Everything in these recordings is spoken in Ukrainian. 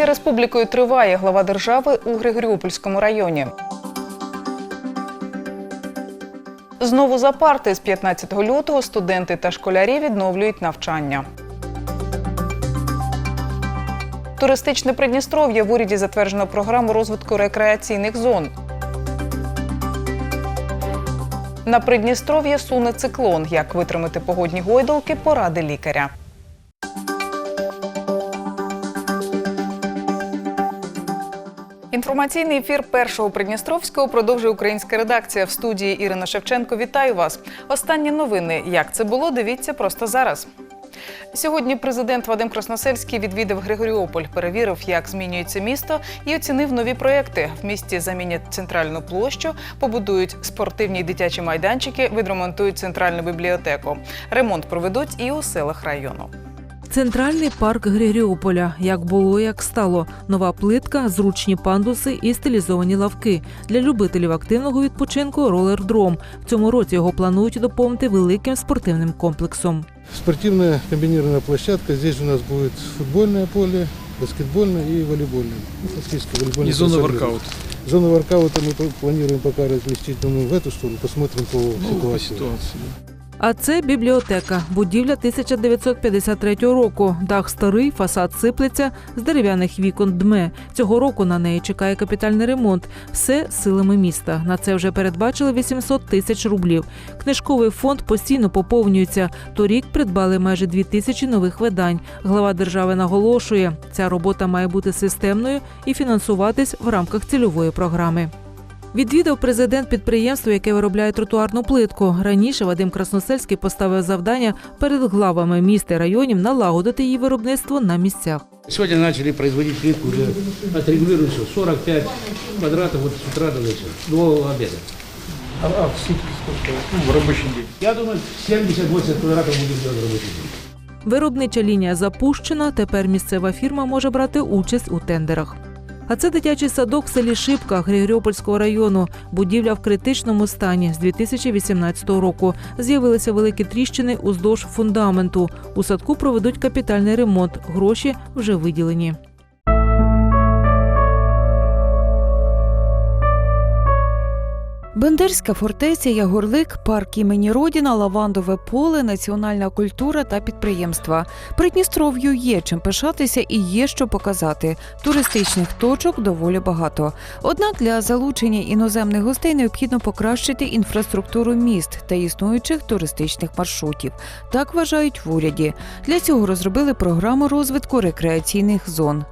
Рекреація республікою триває. Глава держави у Григоріопольському районі. Знову за парти з 15 лютого студенти та школярі відновлюють навчання. Туристичне Придністров'я в уряді затверджено програму розвитку рекреаційних зон. На Придністров'я суне циклон. Як витримати погодні гойдалки, поради лікаря. Інформаційний ефір першого Придністровського продовжує українська редакція в студії Ірина Шевченко. Вітаю вас. Останні новини. Як це було? Дивіться просто зараз. Сьогодні президент Вадим Красносельський відвідав Григоріополь, перевірив, як змінюється місто, і оцінив нові проекти. В місті замінять центральну площу, побудують спортивні й дитячі майданчики, відремонтують центральну бібліотеку. Ремонт проведуть і у селах району. Центральний парк Григоріополя. Як було, як стало. Нова плитка, зручні пандуси і стилізовані лавки. Для любителів активного відпочинку ролердром. В цьому році його планують доповнити великим спортивним комплексом. Спортивная комбинированная площадка. Здесь у нас будет футбольное поле, баскетбольное и волейбольное. Ну, фактически волейбольное. Зона консолидировано. воркаут. Зону воркаута мы пл- планируем пока разместить ну, в эту сторону, посмотрим по Ну, по ситуации. А це бібліотека, будівля 1953 року. Дах старий, фасад сиплеться, з дерев'яних вікон дме. Цього року на неї чекає капітальний ремонт. Все силами міста. На це вже передбачили 800 тисяч рублів. Книжковий фонд постійно поповнюється. Торік придбали майже 2 тисячі нових видань. Глава держави наголошує, ця робота має бути системною і фінансуватись в рамках цільової програми. Відвідав президент підприємство, яке виробляє тротуарну плитку. Раніше Вадим Красносельський поставив завдання перед главами міст і районів налагодити її виробництво на місцях. Сегодня начали производить плитку, уже отрегулировали 45 квадратов вот утра до вечера, до обеда. А, а в сутки сколько? Ну, в рабочий день. Я думаю, 70-80 квадратов будем делать рабочий день. Виробнича лінія запущена. Тепер місцева фірма може брати участь у тендерах. А це дитячий садок в селі Шипка Григоріопольського району. Будівля в критичному стані з 2018 року. З'явилися великі тріщини уздовж фундаменту. У садку проведуть капітальний ремонт. Гроші вже виділені. Бендерська фортеця, Ягорлик, парк імені Родіна, Лавандове поле, національна культура та підприємства. Придністров'ю є чим пишатися і є що показати. Туристичних точок доволі багато. Однак для залучення іноземних гостей необхідно покращити інфраструктуру міст та існуючих туристичних маршрутів. Так вважають в уряді. Для цього розробили програму розвитку рекреаційних зон.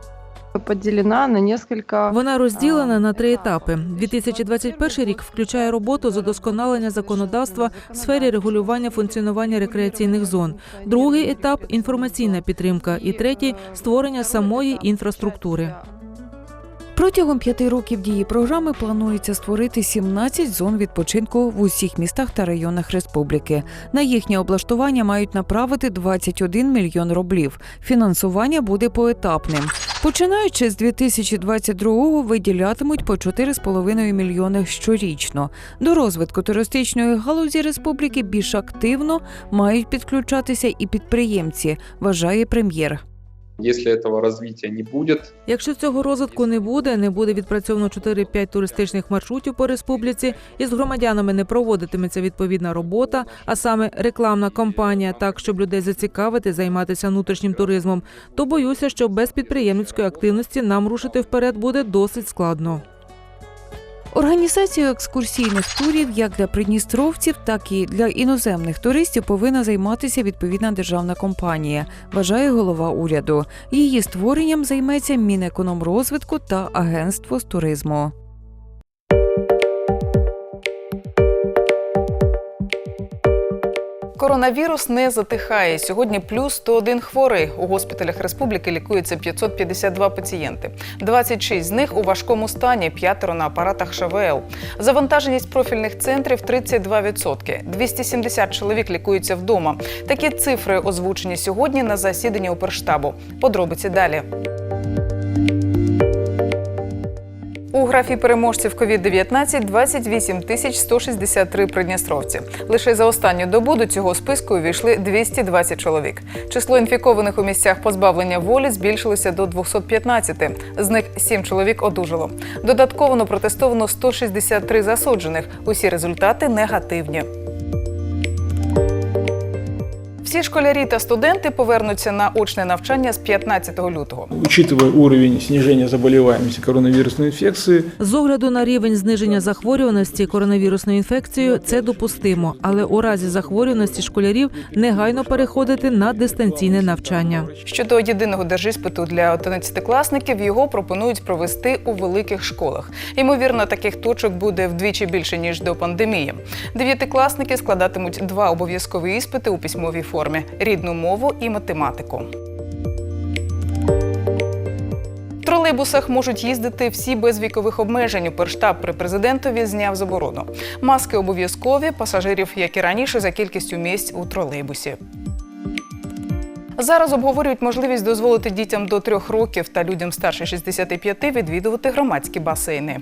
Поделена на несколько... Вона розділена на три етапи. 2021 рік включає роботу з удосконалення законодавства в сфері регулювання функціонування рекреаційних зон. Другий етап інформаційна підтримка. І третій створення самої інфраструктури. Протягом п'яти років дії програми планується створити 17 зон відпочинку в усіх містах та районах республіки. На їхнє облаштування мають направити 21 мільйон рублів. Фінансування буде поетапним. Починаючи з 2022-го виділятимуть по 4,5 мільйони щорічно. До розвитку туристичної галузі республіки більш активно мають підключатися і підприємці, вважає прем'єр. Если цього розвитку не буде, Якщо цього розвитку не буде, не буде відпрацьовано 4-5 туристичних маршрутів по республіці, і з громадянами не проводитиметься відповідна робота, а саме рекламна кампанія, так щоб людей зацікавити, займатися внутрішнім туризмом, то боюся, що без підприємницької активності нам рушити вперед буде досить складно. Організацією екскурсійних турів як для придністровців, так і для іноземних туристів повинна займатися відповідна державна компанія, вважає голова уряду. Її створенням займеться Мінекономрозвитку та Агентство з туризму. Коронавірус не затихає. Сьогодні плюс 101 хворий. У госпіталях республіки лікується 552 пацієнти. 26 з них у важкому стані, п'ятеро на апаратах ШВЛ. Завантаженість профільних центрів 32%. 270 чоловік лікуються вдома. Такі цифри озвучені сьогодні на засіданні Оперштабу. Подробиці далі. Графі переможців COVID-19 28 тисяч 163 придністровці. Лише за останню добу до цього списку увійшли 220 чоловік. Число інфікованих у місцях позбавлення волі збільшилося до 215. З них 7 чоловік одужало. Додатково протестовано 163 засуджених. Усі результати негативні. Всі школярі та студенти повернуться на очне навчання з 15 лютого. Учитывая уровень снижения заболеваемости коронавирусной инфекции, З огляду на рівень зниження захворюваності коронавірусною інфекцією це допустимо, але у разі захворюваності школярів негайно переходити на дистанційне навчання. Щодо єдиного держіспиту для 11-класників, його пропонують провести у великих школах. Ймовірно, таких точок буде вдвічі більше ніж до пандемії. Дев'ятикласники складатимуть два обов'язкові іспити у письмовій формі рідну мову і математику. В тролейбусах можуть їздити всі без вікових обмежень. Уперштаб при президентові зняв заборону. Маски обов'язкові, пасажирів, як і раніше, за кількістю місць у тролейбусі. Зараз обговорюють можливість дозволити дітям до трьох років та людям старше 65 відвідувати громадські басейни.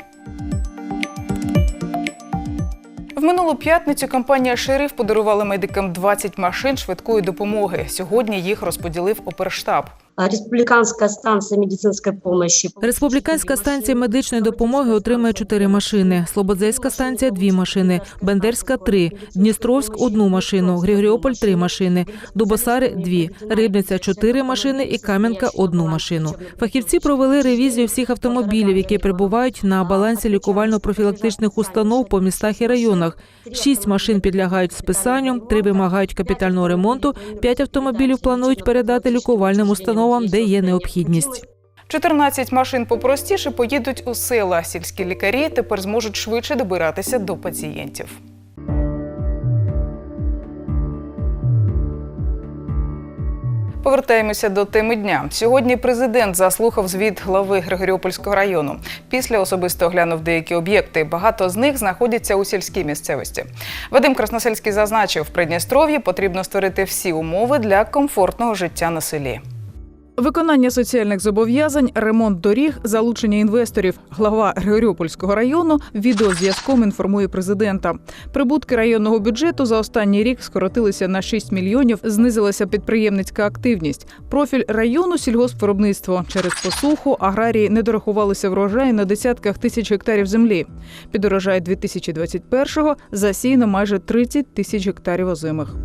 В минулу п'ятницю компанія Шериф подарувала медикам 20 машин швидкої допомоги. Сьогодні їх розподілив оперштаб. А, Республиканская станция медицинской помощи. Республіканська станція медичної допомоги отримає чотири машини. Слободзейська станція дві машини, Бендерська три, Дністровськ одну машину, Григоріополь три машини, Дубосари дві, Рибниця чотири машини і Кам'янка одну машину. Фахівці провели ревізію всіх автомобілів, які перебувають на балансі лікувально-профілактичних установ по містах і районах. Шість машин підлягають списанню, три вимагають капітального ремонту, п'ять автомобілів планують передати лікувальним установам, де є необхідність. 14 машин попростіше поїдуть у села. Сільські лікарі тепер зможуть швидше добиратися до пацієнтів. Повертаємося до теми дня. Сьогодні президент заслухав звіт глави Григоріопольського району. Після особисто оглянув деякі об'єкти. Багато з них знаходяться у сільській місцевості. Вадим Красносельський зазначив, в Придністров'ї потрібно створити всі умови для комфортного життя на селі. Виконання соціальних зобов'язань, ремонт доріг, залучення інвесторів. Глава Григоріопольського району відеозв'язком інформує президента. Прибутки районного бюджету за останній рік скоротилися на 6 мільйонів. Знизилася підприємницька активність. Профіль району сільгоспвиробництво. Через посуху аграрії не дорахувалися врожай на десятках тисяч гектарів землі. Під урожай 2021-го засіяно майже 30 тисяч гектарів озимих.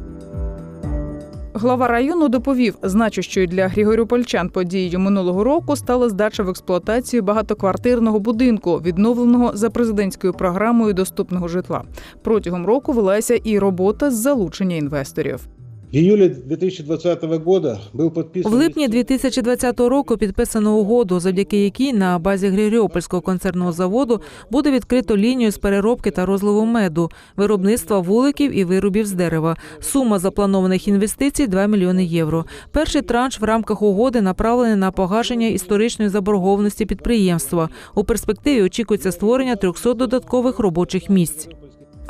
Глава району доповів, значущою для Григорюпольчан подією минулого року стала здача в експлуатацію багатоквартирного будинку, відновленого за президентською програмою доступного житла. Протягом року велася і робота з залучення інвесторів. В июле 2020 года был подписан... В липні 2020 року підписано угоду, завдяки якій на базі Григоріопольського концерного заводу буде відкрито лінію з переробки та розливу меду, виробництва вуликів і виробів з дерева. Сума запланованих інвестицій 2 мільйони євро. Перший транш в рамках угоди направлений на погашення історичної заборгованості підприємства. У перспективі очікується створення 300 додаткових робочих місць.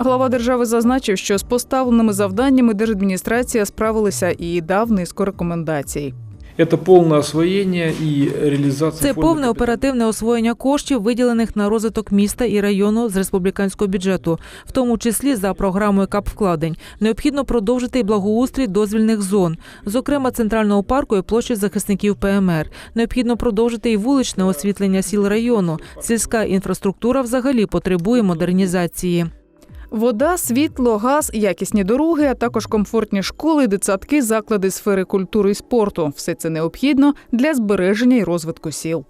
Глава держави зазначив, що з поставленими завданнями держадміністрація справилася і дав низку рекомендацій. это полное освоение и реализация Це повне оперативне освоєння коштів, виділених на розвиток міста і району з республіканського бюджету, в тому числі за програмою капвкладень. Необхідно продовжити і благоустрій дозвільних зон, зокрема центрального парку і площі захисників ПМР. Необхідно продовжити і вуличне освітлення сіл району. Сільська інфраструктура взагалі потребує модернізації. Вода, світло, газ, якісні дороги, а також комфортні школи, дитсадки, заклади сфери культури і спорту. Все це необхідно для збереження і розвитку сіл.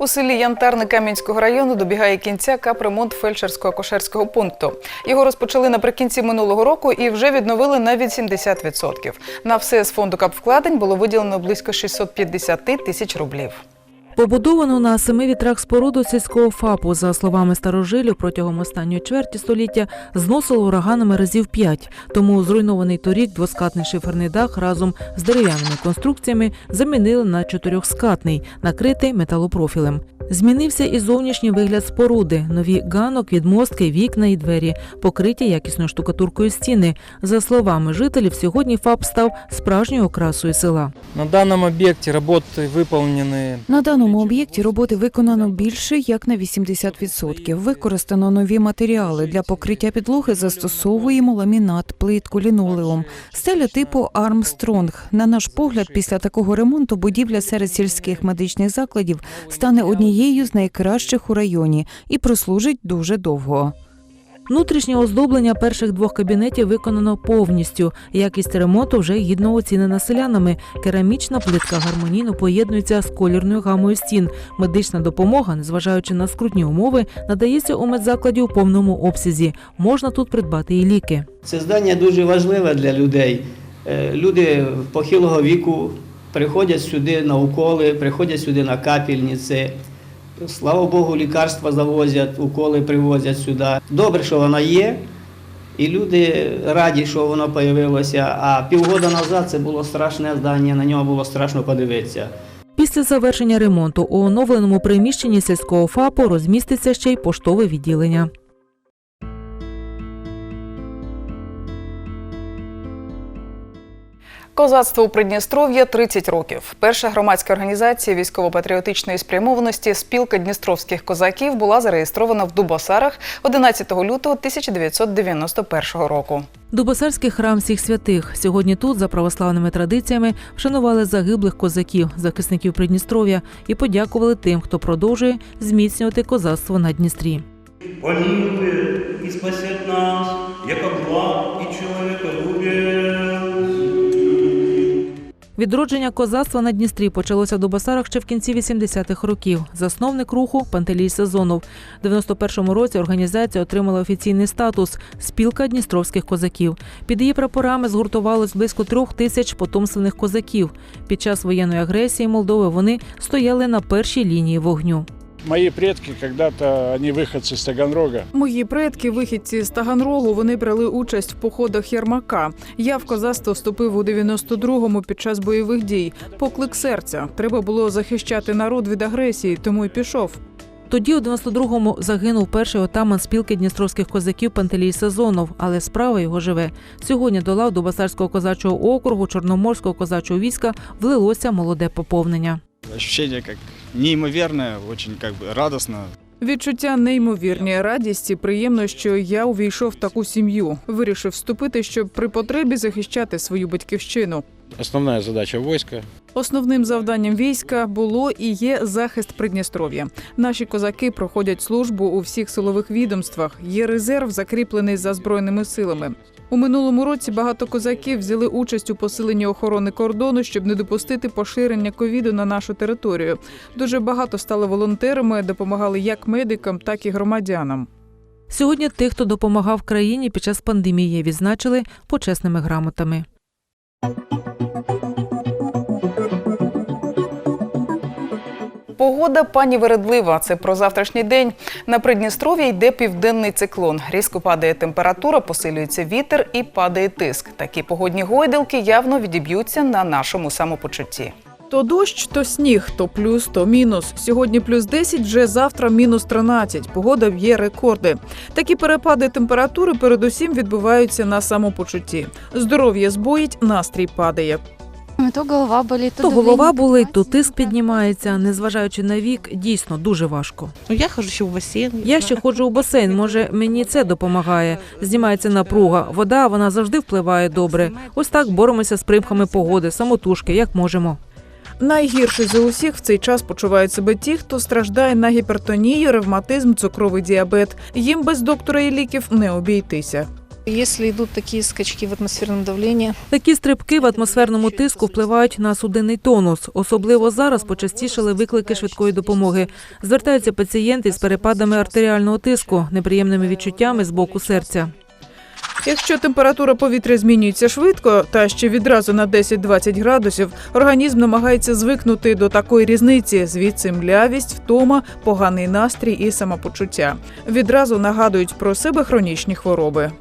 У селі Янтарне Кам'янського району добігає кінця капремонт фельдшерсько-акушерського пункту. Його розпочали наприкінці минулого року і вже відновили на 80%. На все з фонду капвкладень було виділено близько 650 тисяч рублів. Побудовану на семи вітрах споруду сільського ФАПу, за словами старожилів, протягом останньої чверті століття зносило ураганами разів п'ять. Тому зруйнований торік двоскатний шиферний дах разом з дерев'яними конструкціями замінили на чотирьохскатний, накритий металопрофілем. Змінився і зовнішній вигляд споруди, нові ганок, відмостки, вікна і двері, покриті якісною штукатуркою стіни. За словами жителів, сьогодні ФАП став справжньою окрасою села. На данном объекте работы выполнены На даному об'єкті роботи виконано більше як на 80%. Використано нові матеріали для покриття підлоги. Застосовуємо ламінат, плитку, лінолеум, стеля типу Армстронг. На наш погляд, після такого ремонту будівля серед сільських медичних закладів стане однією з найкращих у районі і прослужить дуже довго. Внутрішнє оздоблення перших двох кабінетів виконано повністю. Якість ремонту вже гідно оцінена селянами. Керамічна плитка гармонійно поєднується з колірною гамою стін. Медична допомога, незважаючи на скрутні умови, надається у медзакладі у повному обсязі. Можна тут придбати і ліки. Це здання дуже важливе для людей. Е, Люди похилого віку приходять сюди на уколи, приходять сюди на капельниці. Слава Богу, лікарства завозять, уколи привозять сюди. Добре, що вона є, і люди раді, що воно з'явилося. А півгода назад це було страшне здання, на нього було страшно подивитися. Після завершення ремонту у оновленому приміщенні сільського ФАПу розміститься ще й поштове відділення. Козацтво у Придністров'я 30 років. Перша громадська організація військово-патріотичної спрямованості спілка дністровських козаків була зареєстрована в Дубосарах 11 лютого 1991 року. Дубосарський храм всіх святих. Сьогодні тут, за православними традиціями, вшанували загиблих козаків, захисників Придністров'я і подякували тим, хто продовжує зміцнювати козацтво на Дністрі. помилує і спасет нас, яко благ Відродження козацтва на Дністрі почалося в Дубосарах ще в кінці 80-х років. Засновник руху Пантелій Сезонов. У 91-му році організація отримала офіційний статус спілка дністровських козаків. Під її прапорами згуртувалось близько трьох тисяч потомственних козаків. Під час воєнної агресії Молдови вони стояли на першій лінії вогню. Мои предки когда-то, они выходцы с Таганрога. Мої предки, вихідці з Таганрогу, вони брали участь в походах Єрмака. Я в козацтво вступив у 92-му під час бойових дій. Поклик серця. Треба було захищати народ від агресії, тому й пішов. Тоді у 92-му загинув перший отаман спілки дністровських козаків Пантелій Сезонов, але справа його живе. Сьогодні до лав Дубасарського козачого округу Чорноморського козачого війська влилося молоде поповнення. ощущение как неимоверное, дуже как бы радісно. Відчуття неймовірні, радісті. приємно, що я увійшов в таку сім'ю. Вирішив вступити, щоб при потребі захищати свою батьківщину. Основная задача войска Основним завданням війська було і є захист Придністров'я. Наші козаки проходять службу у всіх силових відомствах. Є резерв, закріплений за збройними силами. У минулому році багато козаків взяли участь у посиленні охорони кордону, щоб не допустити поширення ковіду на нашу територію. Дуже багато стали волонтерами, допомагали як медикам, так і громадянам. Сьогодні тих, хто допомагав країні під час пандемії, відзначили почесними грамотами. Погода пані вередлива. Це про завтрашній день. На Придністров'ї йде південний циклон. Різко падає температура, посилюється вітер і падає тиск. Такі погодні гойдалки явно відіб'ються на нашому самопочутті. То дощ, то сніг, то плюс, то мінус. Сьогодні плюс 10, вже завтра мінус 13. Погода б'є рекорди. Такі перепади температури передусім відбуваються на самопочутті. Здоров'я збоїть, настрій падає. То голова болить, То голова болить, то тиск піднімається. Незважаючи на вік, дійсно дуже важко. Ну, я хожу ще в басейн. Я ще ходжу у басейн. Може, мені це допомагає. Знімається напруга. Вода вона завжди впливає добре. Ось так боремося з примхами погоди, самотужки, як можемо. Найгірше за усіх в цей час почувають себе ті, хто страждає на гіпертонію, ревматизм, цукровий діабет. Їм без доктора і ліків не обійтися. Якщо йдуть такі скачки в атмосферному давленні, Такі стрибки в атмосферному тиску впливають на судинний тонус. Особливо зараз почастішали виклики швидкої допомоги. Звертаються пацієнти з перепадами артеріального тиску, неприємними відчуттями з боку серця. Якщо температура повітря змінюється швидко та ще відразу на 10-20 градусів, організм намагається звикнути до такої різниці. Звідси млявість, втома, поганий настрій і самопочуття. Відразу нагадують про себе хронічні хвороби.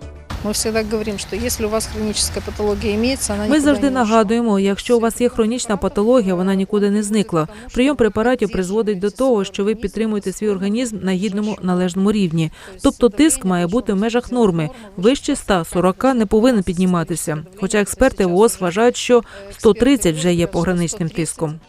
Мы всегда говорим, что если у вас хроническая патология имеется, она Ми завжди нагадуємо, якщо у вас є хронічна патологія, вона нікуди не зникла. Прийом препаратів призводить до того, що ви підтримуєте свій організм на гідному належному рівні. Тобто тиск має бути в межах норми. Вище 140 не повинен підніматися. Хоча експерти ВОЗ вважають, що 130 вже є пограничним тиском.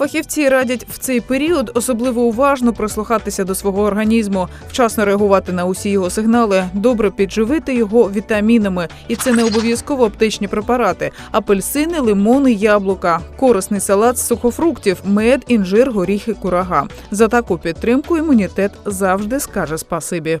Фахівці радять в цей період особливо уважно прислухатися до свого організму, вчасно реагувати на усі його сигнали, добре підживити його вітамінами. І це не обов'язково аптечні препарати: апельсини, лимони, яблука, корисний салат з сухофруктів, мед, інжир, горіхи, курага. За таку підтримку імунітет завжди скаже спасибі.